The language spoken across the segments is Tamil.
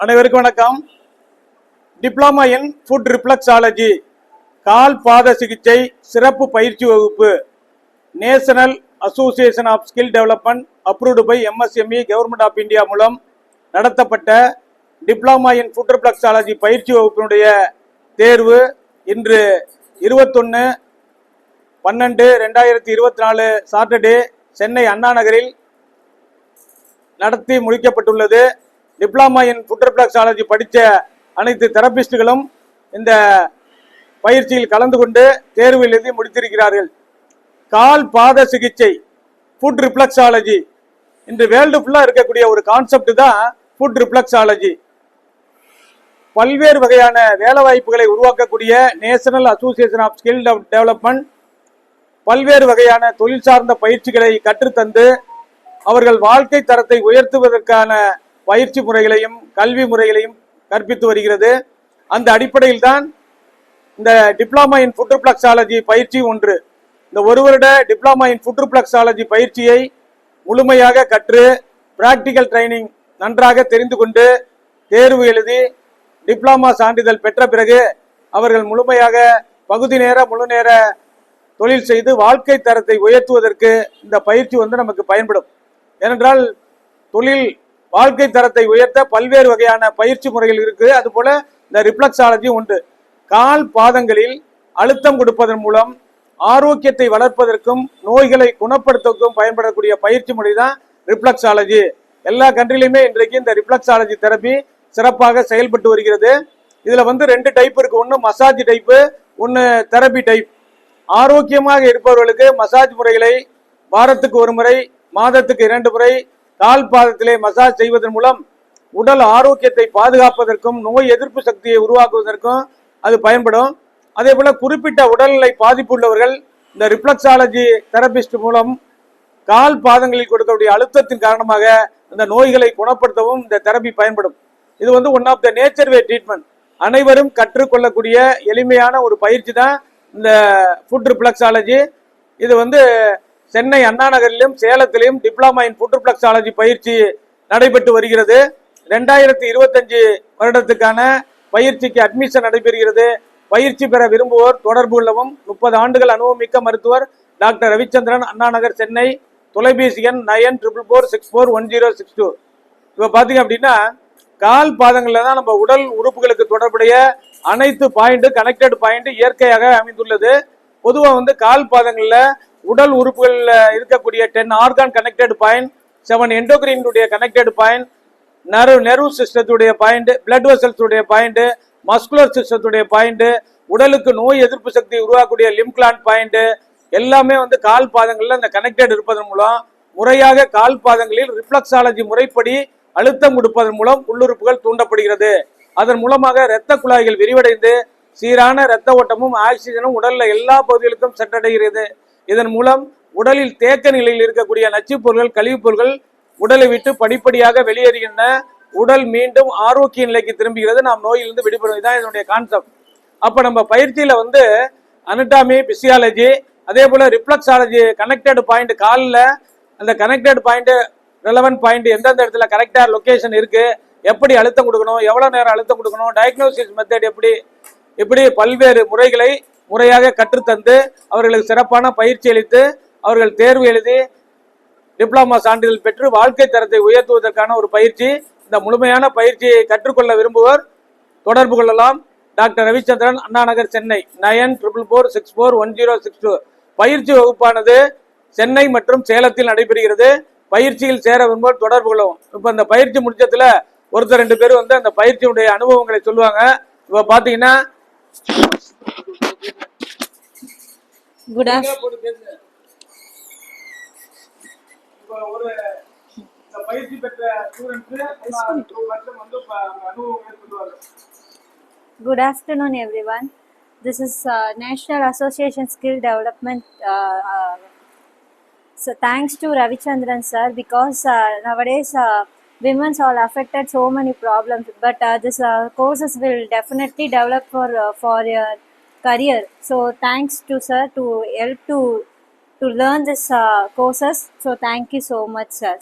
அனைவருக்கும் வணக்கம். டிப்ளமா இன் ஃபுட் ரிஃப்ளக்ஸாலஜி கால் பாத சிகிச்சை சிறப்பு பயிற்சி வகுப்பு national association of skill development approved by MSME government of India மூலம் நடத்தப்பட்ட டிப்ளமா இன் ஃபுட் ரிஃப்ளக்ஸாலஜி பயிற்சி வகுப்பினுடைய தேர்வு இன்று இருபத்தொன்று பன்னெண்டு ரெண்டாயிரத்தி இருபத்தி நாலு சாட்டர்டே சென்னை அண்ணா நகரில் நடத்தி முடிக்கப்பட்டுள்ளது. டிப்ளமா இன் ஃபுட்ரப்ளாக்ஸாலஜி படித்த அனைத்து தெரபிஸ்டுகளும் இந்த பயிற்சியில் கலந்து கொண்டு தேர்வில் எழுதி முடித்திருக்கிறார்கள். கால் பாத சிகிச்சை ஃபுட் ரிப்ளக்ஸாலஜி இன்று வேர்ல்டு ஃபுல்லாக இருக்கக்கூடிய ஒரு கான்செப்ட் தான் ஃபுட் ரிப்ளக்ஸாலஜி பல்வேறு வகையான வேலை வாய்ப்புகளை உருவாக்கக்கூடிய national association of skill development பல்வேறு வகையான தொழில் சார்ந்த பயிற்சிகளை கற்றுத்தந்து அவர்கள் வாழ்க்கை தரத்தை உயர்த்துவதற்கான பயிற்சி முறைகளையும் கல்வி முறைகளையும் கற்பித்து வருகிறது. அந்த அடிப்படையில் தான் இந்த டிப்ளமா இன் ஃபுட்ரிப்ளக்ஸாலஜி பயிற்சி ஒன்று இந்த ஒரு வருட டிப்ளமா இன் ஃபுட்ரிப்ளக்ஸாலஜி பயிற்சியை முழுமையாக கற்று பிராக்டிக்கல் ட்ரைனிங் நன்றாக தெரிந்து கொண்டு தேர்வு எழுதி டிப்ளமா சான்றிதழ் பெற்ற பிறகு அவர்கள் முழுமையாக பகுதி நேர முழு நேர தொழில் செய்து வாழ்க்கை தரத்தை உயர்த்துவதற்கு இந்த பயிற்சி வந்து நமக்கு பயன்படும். ஏனென்றால் தொழில் வாழ்க்கை தரத்தை உயர்த்த பல்வேறு வகையான பயிற்சி முறைகள் இருக்கு. அதுபோல இந்த ரிப்ளக்ஸாலஜி உண்டு. கால் பாதங்களில் அழுத்தம் கொடுப்பதன் மூலம் ஆரோக்கியத்தை வளர்ப்பதற்கும் நோய்களை குணப்படுத்துவதற்கும் பயன்படக்கூடிய பயிற்சி முறை தான் ரிப்ளக்ஸாலஜி எல்லா கண்ட்ரிலையுமே இன்றைக்கு இந்த ரிப்ளக்ஸாலஜி தெரப்பி சிறப்பாக செயல்பட்டு வருகிறது. இதுல வந்து ரெண்டு டைப் இருக்கு. ஒன்று மசாஜ் டைப்பு ஒன்று தெரப்பி டைப் ஆரோக்கியமாக இருப்பவர்களுக்கு மசாஜ் முறைகளை வாரத்துக்கு ஒரு முறை மாதத்துக்கு இரண்டு முறை கால் பாதத்திலே மசாஜ் செய்வதன் மூலம் உடல் ஆரோக்கியத்தை பாதுகாப்பதற்கும் நோய் எதிர்ப்பு சக்தியை உருவாக்குவதற்கும் அது பயன்படும். அதே போல குறிப்பிட்ட உடல்நிலை பாதிப்பு உள்ளவர்கள் இந்த ரிப்ளக்ஸாலஜி தெரபிஸ்ட் மூலம் கால் பாதங்களில் கொடுக்கக்கூடிய அழுத்தத்தின் காரணமாக இந்த நோய்களை குணப்படுத்தவும் இந்த தெரபி பயன்படும். இது வந்து one of the nature way treatment அனைவரும் கற்றுக்கொள்ளக்கூடிய எளிமையான ஒரு பயிற்சி தான் இந்த ஃபுட் ரிப்ளக்ஸாலஜி இது வந்து சென்னை அண்ணா நகரிலும் சேலத்திலும் டிப்ளமா இன் ஃபுட் பிளக்ஸாலஜி பயிற்சி நடைபெற்று வருகிறது ரெண்டாயிரத்தி இருபத்தஞ்சு வருடத்துக்கான பயிற்சிக்கு அட்மிஷன் நடைபெறுகிறது பயிற்சி பெற விரும்புவோர் தொடர்பு கொள்ளவும் முப்பது ஆண்டுகள் அனுபவமிக்க மருத்துவர் டாக்டர் ரவிச்சந்திரன் அண்ணா நகர் சென்னை தொலைபேசி எண் nine triple four six four one zero six two இப்போ பார்த்தீங்க அப்படின்னா கால் பாதங்களில் தான் நம்ம உடல் உறுப்புகளுக்கு தொடர்புடைய அனைத்து பாயிண்ட்டு கனெக்டட் பாயிண்ட் இயற்கையாக அமைந்துள்ளது பொதுவாக வந்து கால் பாதங்களில் உடல் உறுப்புகளில் இருக்கக்கூடிய ten organ connected point seven எண்டோகிரினுடைய connected point nerve nerve சிஸ்டத்துடைய பாயிண்ட் பிளட் வெசல்ஸுடைய பாயிண்ட் மஸ்குலர் சிஸ்டத்துடைய பாயிண்ட் உடலுக்கு நோய் எதிர்ப்பு சக்தி உருவாக்கக்கூடிய லிம்க்லான் பாயிண்ட் எல்லாமே வந்து கால் பாதங்களில் அந்த கனெக்டட் இருப்பதன் மூலம் முறையாக கால் பாதங்களில் ரிஃப்ளக்ஸாலஜி முறைப்படி அழுத்தம் கொடுப்பதன் மூலம் உள்ளுறுப்புகள் தூண்டப்படுகிறது. அதன் மூலமாக இரத்த குழாய்கள் விரிவடைந்து சீரான இரத்த ஓட்டமும் ஆக்சிஜனும் உடல்ல எல்லா பகுதிகளுக்கும் சென்றடைகிறது. இதன் மூலம் உடலில் தேக்க நிலையில் இருக்கக்கூடிய நச்சுப் பொருட்கள் கழிவுப் பொருட்கள் உடலை விட்டு படிப்படியாக வெளியேறுகின்றன. உடல் மீண்டும் ஆரோக்கிய நிலைக்கு திரும்புகிறது. நாம் நோயிலிருந்து விடுபடும் இதுதான் இதனுடைய கான்செப்ட் அப்போ நம்ம பயிற்சியில் வந்து அனட்டாமி பிசியாலஜி அதே போல் ரிப்ளக்ஸாலஜி கனெக்டட் பாயிண்ட் காலில் அந்த கனெக்டட் பாயிண்ட்டு ரெலவென்ட் பாயிண்ட் எந்தெந்த இடத்துல கரெக்டாக லொக்கேஷன் இருக்குது எப்படி அழுத்தம் கொடுக்கணும் எவ்வளோ நேரம் அழுத்தம் கொடுக்கணும் டயக்னோசிஸ் மெத்தட் எப்படி இப்படி பல்வேறு முறைகளை முறையாக கற்றுத்தந்து அவர்களுக்கு சிறப்பான பயிற்சி அளித்து அவர்கள் தேர்வு எழுதி டிப்ளமா சான்றிதழ் பெற்று வாழ்க்கை தரத்தை உயர்த்துவதற்கான ஒரு பயிற்சி. இந்த முழுமையான பயிற்சியை கற்றுக்கொள்ள விரும்புவோர் தொடர்பு கொள்ளலாம். Doctor Ravichandran Anna Nagar Chennai nine triple four six four one zero six two. பயிற்சி வகுப்பானது சென்னை மற்றும் சேலத்தில் நடைபெறுகிறது. பயிற்சியில் சேர விரும்புவோர் தொடர்பு கொள்ளவும். இப்போ இந்த பயிற்சி முடிச்சதுல ஒருத்தர் ரெண்டு பேர் வந்து அந்த பயிற்சியுடைய அனுபவங்களை சொல்லுவாங்க. இப்போ பார்த்தீங்கன்னா குட் பயிற்சி பெற்ற Good afternoon, everyone. This is uh, National Association Skill Development. Uh, uh, so thanks to Ravichandran sir because uh, nowadays uh, women's all affected so many problems. But uh, this uh, courses will definitely develop for uh, for your career. So thanks to sir to help to to learn this uh, courses. So thank you so much, sir.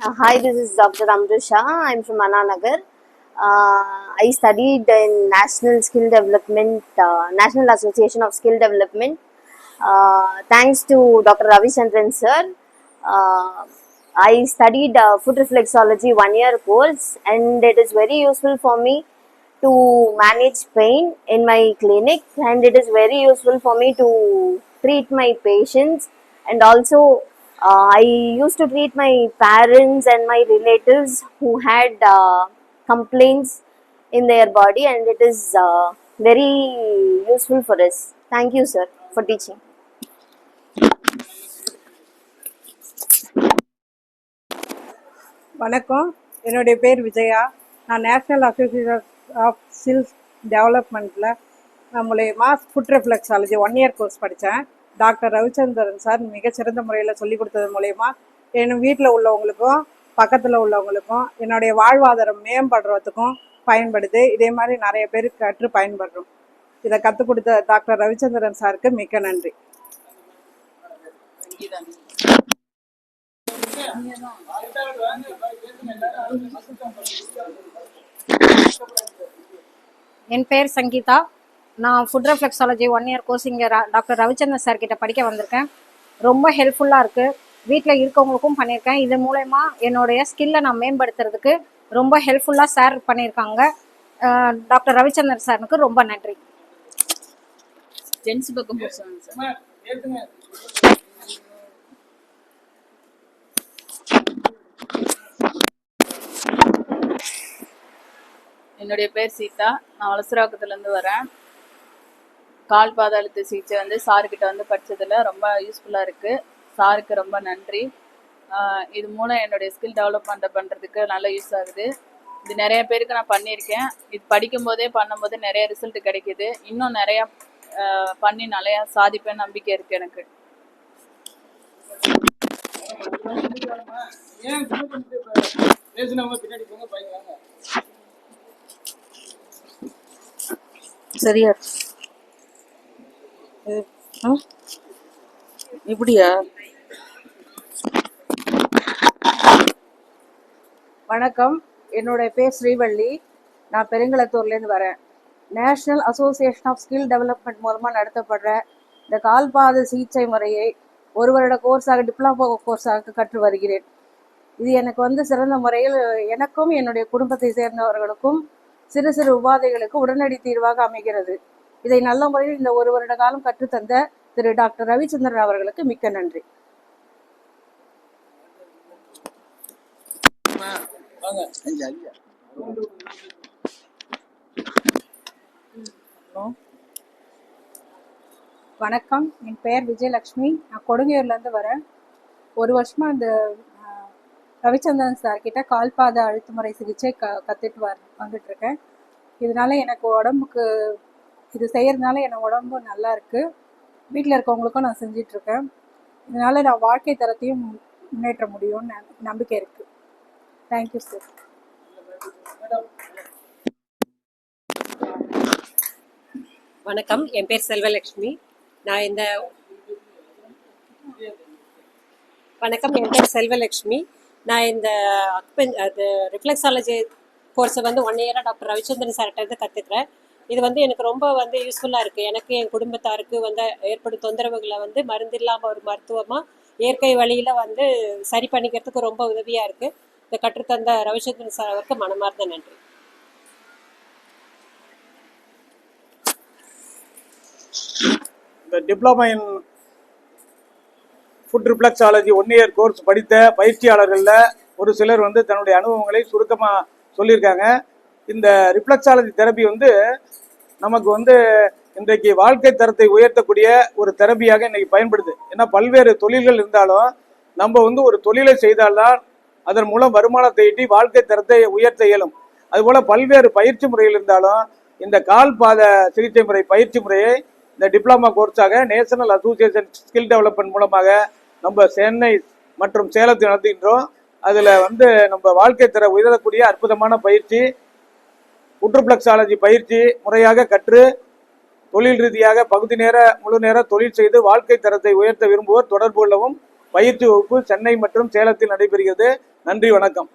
Uh, hi, this is Dr. Amru I'm from Ananagar. Uh, I studied in National Skill Development, uh, National Association of Skill Development uh, thanks to Dr. Ravi Chandran sir, uh, I studied uh, foot reflexology one year course, and it is very useful for me to manage pain in my clinic, and it is very useful for me to treat my patients, and also uh, I used to treat my parents and my relatives who had uh, complaints in their body, and it is uh, very useful for us. Thank you, sir, for teaching. வணக்கம். என்னுடைய பேர் விஜயா. நான் நேஷ்னல் அசோசியேஷன் ஆஃப் சில்ஸ் டெவலப்மெண்ட்டில் மூலயமா foot reflexology one year course படித்தேன் டாக்டர் ரவிச்சந்திரன் சார் மிகச்சிறந்த முறையில் சொல்லிக் கொடுத்தது மூலயமா என் வீட்டில் உள்ளவங்களுக்கும் பக்கத்தில் உள்ளவங்களுக்கும் என்னுடைய வாழ்வாதாரம் மேம்படுறதுக்கும் பயன்படுது. இதே மாதிரி நிறைய பேர் கற்று பயன்படுறோம். இதை கற்றுக் கொடுத்த டாக்டர் ரவிச்சந்திரன் சாருக்கு மிக்க நன்றி. என் பேர் சங்கீதா. நான் foot reflexology one year course இங்கே டாக்டர் ரவிச்சந்திரன் சார் கிட்ட படிக்க வந்திருக்கேன். ரொம்ப ஹெல்ப்ஃபுல்லாக இருக்குது வீட்டில் இருக்கவங்களுக்கும் பண்ணியிருக்கேன் இது மூலயமா என்னுடைய ஸ்கில்லை நான் மேம்படுத்துறதுக்கு ரொம்ப ஹெல்ப்ஃபுல்லாக சார் பண்ணியிருக்காங்க டாக்டர் ரவிச்சந்திரன் சாருக்கு ரொம்ப நன்றி. ஜென்ஸ் பக்கம் சார் என்னுடைய பேர் சீதா. நான் வலசராக்கத்துலேருந்து வரேன். கால் பாதாளத்து சிகிச்சை வந்து சாருக்கிட்ட வந்து படித்ததில் ரொம்ப யூஸ்ஃபுல்லாக இருக்குது சாருக்கு ரொம்ப நன்றி. இது மூலம் என்னுடைய ஸ்கில் டெவலப்மெண்ட்டை பண்ணுறதுக்கு நல்ல யூஸ் ஆகுது. இது நிறைய பேருக்கு நான் பண்ணியிருக்கேன். இது படிக்கும்போதே பண்ணும்போது நிறைய ரிசல்ட் கிடைக்குது. இன்னும் நிறையா பண்ணி நிறையா சாதிப்பேன் நம்பிக்கை இருக்குது எனக்கு. ஏன் பின்னாடி போங்க பயங்கரங்க சரியா? இப்படியா? வணக்கம். என்னுடைய பேர் ஸ்ரீவள்ளி. நான் பெருங்களத்தூர்லேருந்து வரேன். National association of skill development மூலமாக நடத்தப்படுற இந்த கால்பாத சிகிச்சை முறையை ஒரு வருட கோர்ஸாக டிப்ளமோ கோர்ஸாக கற்று வருகிறேன். இது எனக்கு வந்து சிறந்த முறையில் எனக்கும் என்னுடைய குடும்பத்தை சேர்ந்தவர்களுக்கும் சிறு சிறு உபாதைகளுக்கு உடனடி தீர்வாக அமைகிறது. இதை நல்ல முறையில் இந்த ஒரு வருட காலம் கற்றுத்தந்த திரு டாக்டர் ரவிச்சந்திரன் அவர்களுக்கு மிக்க நன்றி. வணக்கம். என் பெயர் விஜயலக்ஷ்மி நான் கொடுங்கையூர்லேருந்து வரேன். ஒரு வருஷமாக இந்த ரவிச்சந்திரன் சார் கிட்ட கால்பாத அழுத்துமுறை சிகிச்சை க கற்றுட்டு வர் வந்துட்டு இருக்கேன் இதனால எனக்கு உடம்புக்கு இது செய்யறதுனால என் உடம்பு நல்லா இருக்கு. வீட்டில் இருக்கவங்களுக்கும் நான் செஞ்சிட்டு இருக்கேன் இதனால நான் வாழ்க்கை தரத்தையும் முன்னேற்ற முடியும்னு நம்பிக்கை இருக்கு. தேங்க்யூ சார் வணக்கம். என் பேர் செல்வலட்சுமி. நான் இந்த வணக்கம். என் பேர் செல்வலட்சுமி. நான் இந்த அக்பென் அது ரிஃப்ளெக்ஸாலஜி கோர்ஸை வந்து ஒன் இயராக டாக்டர் ரவிச்சந்திரன் சார்கிட்ட இருந்து கற்றுக்கிறேன் இது வந்து எனக்கு ரொம்ப வந்து யூஸ்ஃபுல்லாக இருக்குது எனக்கு என் குடும்பத்தாருக்கு வந்து ஏற்படும் தொந்தரவுகளை வந்து மருந்து இல்லாமல் ஒரு மருத்துவமாக இயற்கை வழியில் வந்து சரி பண்ணிக்கிறதுக்கு ரொம்ப உதவியாக இருக்குது இதை கற்றுத்தந்த ரவிச்சந்திரன் சார் அவருக்கு மனமார்ந்த நன்றி. இந்த diploma in foot reflexology one year course படித்த பயிற்சியாளர்களில் ஒரு சிலர் வந்து தன்னுடைய அனுபவங்களை சுருக்கமாக சொல்லியிருக்காங்க. இந்த ரிப்ளக்ஸாலஜி தெரப்பி வந்து நமக்கு வந்து இன்றைக்கு வாழ்க்கை தரத்தை உயர்த்தக்கூடிய ஒரு தெரப்பியாக இன்னைக்கு பயன்படுது. ஏன்னா பல்வேறு தொழில்கள் இருந்தாலும் நம்ம வந்து ஒரு தொழிலை செய்தால்தான் அதன் மூலம் வருமானத்தை ஈட்டி வாழ்க்கை தரத்தை உயர்த்த இயலும். அதுபோல் பல்வேறு பயிற்சி முறைகள் இருந்தாலும் இந்த கால் பாத சிகிச்சை முறை பயிற்சி முறையை இந்த டிப்ளமா கோர்ஸாக நேஷனல் அசோசியேஷன் ஸ்கில் டெவலப்மெண்ட் மூலமாக நம்ம சென்னை மற்றும் சேலத்தை நடத்துகின்றோம். அதில் வந்து நம்ம வாழ்க்கை தர உயரக்கூடிய அற்புதமான பயிற்சி புற்றுப்ளக்ஸாலஜி பயிற்சி முறையாக கற்று தொழில் ரீதியாக பகுதி நேர முழு நேர தொழில் செய்து வாழ்க்கை தரத்தை உயர்த்த விரும்புவோர் தொடர்பு கொள்ளவும் பயிற்சி வகுப்பு சென்னை மற்றும் சேலத்தில் நடைபெறுகிறது. நன்றி வணக்கம்.